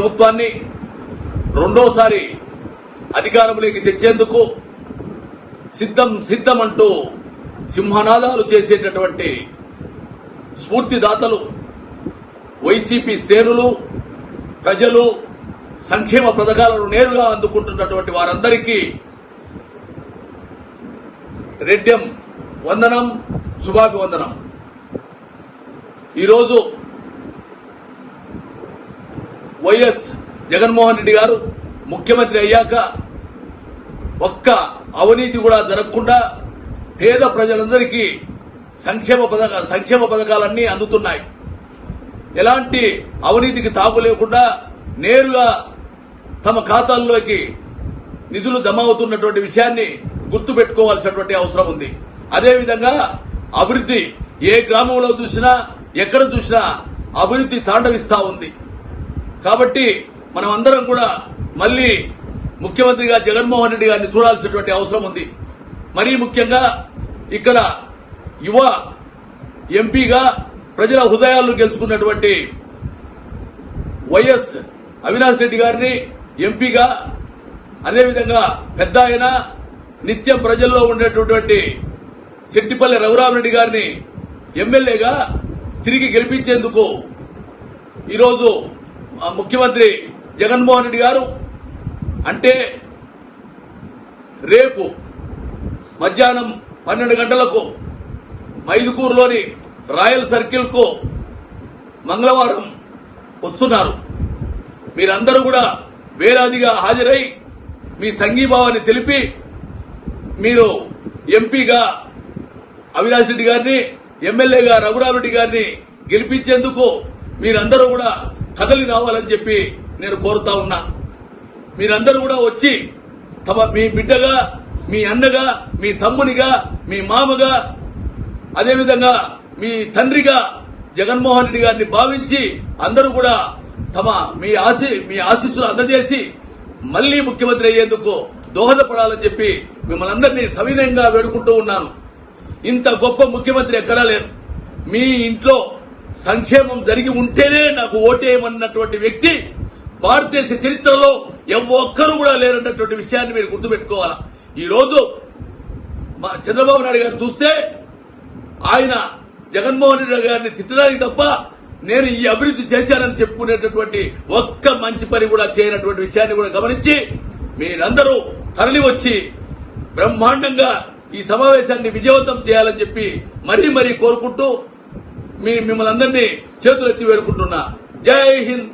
ప్రభుత్వాన్ని రెండోసారి అధికారంలోకి తెచ్చేందుకు సిద్ధం సిద్ధం అంటూ సింహనాదాలు చేసేటటువంటి స్ఫూర్తిదాతలు వైసీపీ శ్రేణులు ప్రజలు సంక్షేమ పథకాలను నేరుగా అందుకుంటున్నటువంటి వారందరికీ రెడ్డెం వందనం శుభాభివందనం. ఈరోజు వైఎస్ జగన్మోహన్ రెడ్డి గారు ముఖ్యమంత్రి అయ్యాక ఒక్క అవినీతి కూడా జరగకుండా పేద ప్రజలందరికీ సంక్షేమ పథక సంక్షేమ పథకాలన్నీ అందుతున్నాయి. ఎలాంటి అవినీతికి తాపు లేకుండా నేరుగా తమ ఖాతాల్లోకి నిధులు జమ అవుతున్నటువంటి విషయాన్ని గుర్తు పెట్టుకోవాల్సినటువంటి అవసరం ఉంది. అదేవిధంగా అభివృద్ధి ఏ గ్రామంలో చూసినా ఎక్కడ చూసినా అభివృద్ధి తాండవిస్తా ఉంది. కాబట్టి మనం అందరం కూడా మళ్ళీ ముఖ్యమంత్రిగా జగన్మోహన్ రెడ్డి గారిని చూడాల్సినటువంటి అవసరం ఉంది. మరీ ముఖ్యంగా ఇక్కడ యువ ఎంపీగా ప్రజల హృదయాలను గెలుచుకున్నటువంటి వైఎస్ అవినాష్ రెడ్డి గారిని ఎంపీగా అదేవిధంగా పెద్ద ఆయన నిత్యం ప్రజల్లో ఉండేటటువంటి సెట్టిపల్లి రఘురామరెడ్డి గారిని ఎమ్మెల్యేగా తిరిగి గెలిపించేందుకు ఈరోజు ముఖ్యమంత్రి జగన్మోహన్ రెడ్డి గారు అంటే రేపు మధ్యాహ్నం పన్నెండు గంటలకు మైదుకూరులోని రాయల్ సర్కిల్కు మంగళవారం వస్తున్నారు. మీరందరూ కూడా వేలాదిగా హాజరై మీ సంఘీభావాన్ని తెలిపి మీరు ఎంపీగా అవినాష్ రెడ్డి గారిని ఎమ్మెల్యేగా రఘురామరెడ్డి గారిని గెలిపించేందుకు మీరందరూ కూడా కదలి రావాలని చెప్పి నేను కోరుతా ఉన్నా. మీరందరూ కూడా వచ్చి తమ మీ బిడ్డగా మీ అన్నగా మీ తమ్మునిగా మీ మామగా అదేవిధంగా మీ తండ్రిగా జగన్మోహన్ రెడ్డి గారిని భావించి అందరూ కూడా తమ మీ ఆశి మీ ఆశీస్సులు అందజేసి మళ్ళీ ముఖ్యమంత్రి అయ్యేందుకు దోహదపడాలని చెప్పి మిమ్మల్ని అందరినీ సవినయంగా వేడుకుంటూ ఉన్నాను. ఇంత గొప్ప ముఖ్యమంత్రి ఎక్కడా లేరు. మీ ఇంట్లో సంక్షేమం జరిగి ఉంటేనే నాకు ఓటేయమన్నటువంటి వ్యక్తి భారతదేశ చరిత్రలో ఎవ్వొక్కరు కూడా లేరన్నటువంటి విషయాన్ని మీరు గుర్తుపెట్టుకోవాలి? ఈ రోజు మా చంద్రబాబు నాయుడు గారు చూస్తే ఆయన జగన్మోహన్ రెడ్డి గారిని తిట్టడానికి తప్ప నేను ఈ అభివృద్ధి చేశానని చెప్పుకునేటటువంటి ఒక్క మంచి పని కూడా చేయనటువంటి విషయాన్ని కూడా గమనించి మీరందరూ తరలి వచ్చి బ్రహ్మాండంగా ఈ సమావేశాన్ని విజయవంతం చేయాలని చెప్పి మరీ మరీ కోరుకుంటూ మీ మిమ్మల్ని అందరినీ చేతులెత్తి వేడుకుంటున్నా. జై హింద్.